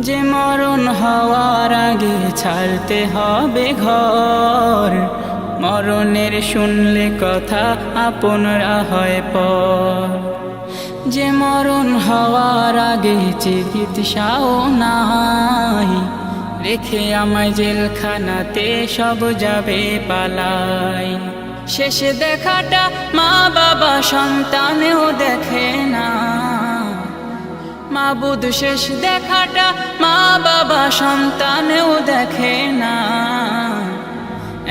যে মরণ হওয়ার আগে ছাড়তে হবে ঘর। মরণের শুনলে কথা আপনরা হয় পর। যে মরণ হওয়ার আগে চিকিৎসাও নাই, রেখে আমায় জেলখানাতে সব যাবে পালাই। শেষে দেখাটা মা বাবা সন্তানেও দেখে না। মাবুদ শেষ দেখাটা মা বাবা সন্তানেও দেখে না।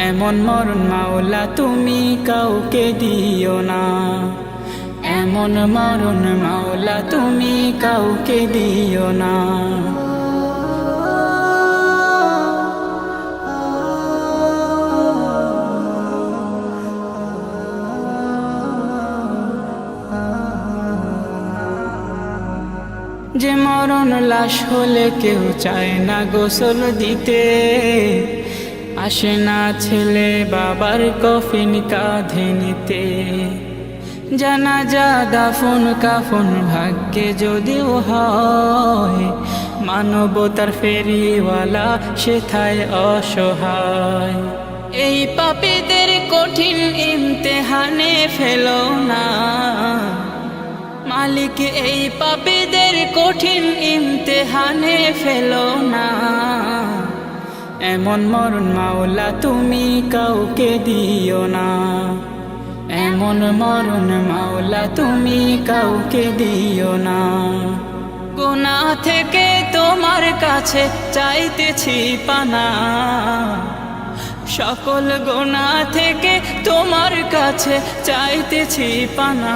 এমন মরণ মাওলা তুমি কাউকে দিও না। এমন মরণ মাওলা তুমি কাউকে দিও না। যে মরণ লাশ হলে কেউ চায় না গোসল দিতে। আসে না ছেলে বাবার কফিন কাঁধে নিতে। জানাজা দাফন কাফন ভাগ্যে যদিও হয়, মানবতার ফেরিওয়ালা সেথায় অসহায়। এই পাপীদের কঠিন ইমতেহানে ফেলো না। মালিক এই পাপীদের কঠিন ইমতেহানে ফেলো না। এমন মরণ মাওলা তুমি কাউকে দিও না। এমন মরণ মাওলা তুমি কাউকে দিও না। গোনা থেকে তোমার কাছে চাইতেছি পানা। সকল গোনা থেকে তোমার কাছে চাইতেছি পানা।